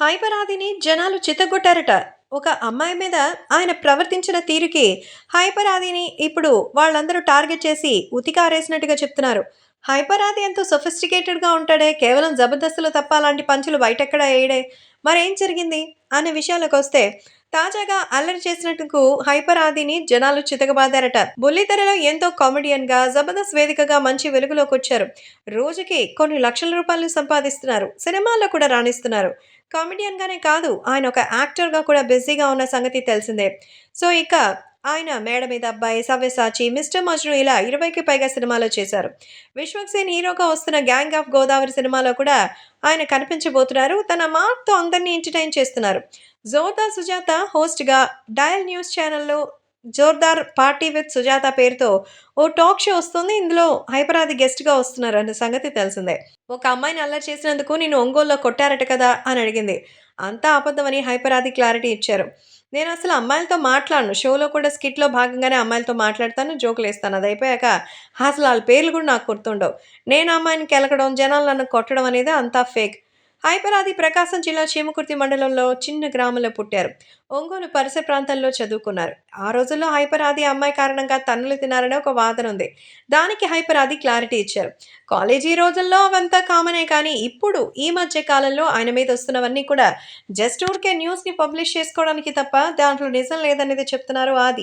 హైపరాదిని జనాలు చిత్తగొట్టారట ఒక అమ్మాయి మీద ఆయన ప్రవర్తించిన తీరుకి హైపరాదిని ఇప్పుడు వాళ్ళందరూ టార్గెట్ చేసి ఉతికారేసినట్టుగా చెప్తున్నారు. హైపరాది ఎంతో సొఫిస్టికేటెడ్గా ఉంటాడే కేవలం జబర్దస్తులు తప్ప అలాంటి పంచులు బయటెక్కడా వేయడే? మరేం జరిగింది? అనే విషయాలకు వస్తే తాజాగా అల్లరి చేసినట్టుకు హైపర్ ఆదిని జనాలు చితకబాదారట బుల్లితెరలో ఎంతో కామెడియన్గా జబర్దస్త్ వేదికగా మంచి వెలుగులోకి వచ్చారు రోజుకి కొన్ని లక్షల రూపాయలు సంపాదిస్తున్నారు. సినిమాల్లో కూడా రాణిస్తున్నారు. కామెడియన్గానే కాదు ఆయన ఒక యాక్టర్గా కూడా బిజీగా ఉన్న సంగతి తెలిసిందే. సో ఇక ఆయన మేడ మీద అబ్బాయి సవ్యసాచి మిస్టర్ మజ్ను ఇలా ఇరవైకి పైగా సినిమాలో చేశారు. విశ్వక్సేన్ హీరోగా వస్తున్న గ్యాంగ్ ఆఫ్ గోదావరి సినిమాలో కూడా ఆయన కనిపించబోతున్నారు. తన మార్క్తో అందరినీ ఎంటర్టైన్ చేస్తున్నారు. జోర్దార్ సుజాత హోస్ట్గా డయల్ న్యూస్ ఛానల్లో జోర్దార్ పార్టీ విత్ సుజాత పేరుతో ఓ టాక్ షో వస్తుంది. ఇందులో హైపరాది గెస్ట్గా వస్తున్నారు. అన్న సంగతి తెలిసిందే. ఒక అమ్మాయిని అల్లరి చేసినందుకు నేను ఒంగోలులో కొట్టారట కదా అని అడిగింది. అంతా అబద్ధమని హైపరాది క్లారిటీ ఇచ్చారు. నేను అసలు అమ్మాయిలతో మాట్లాడను. షోలో కూడా స్కిట్లో భాగంగానే అమ్మాయిలతో మాట్లాడతాను. జోకులు వేస్తాను. అది అయిపోయాక అసలు వాళ్ళ పేర్లు కూడా నాకు గుర్తుండవు. నేను అమ్మాయిని కెలకడం జనాలు నన్ను కొట్టడం అనేది అంతా ఫేక్. హైపరాది ప్రకాశం జిల్లా చీమకుర్తి మండలంలో చిన్న గ్రామంలో పుట్టారు. ఒంగోలు పరిసర ప్రాంతాల్లో చదువుకున్నారు. ఆ రోజుల్లో హైపరాది అమ్మాయి కారణంగా తన్నులు తినారనే ఒక వాదన ఉంది. దానికి హైపరాది క్లారిటీ ఇచ్చారు. కాలేజీ రోజుల్లో అవంతా కామనే కానీ ఇప్పుడు ఈ మధ్య కాలంలో ఆయన మీద వస్తున్నవన్నీ కూడా జస్ట్ ఊరికే న్యూస్ని పబ్లిష్ చేసుకోవడానికి తప్ప దాంట్లో నిజం లేదనేది చెప్తున్నారు ఆది.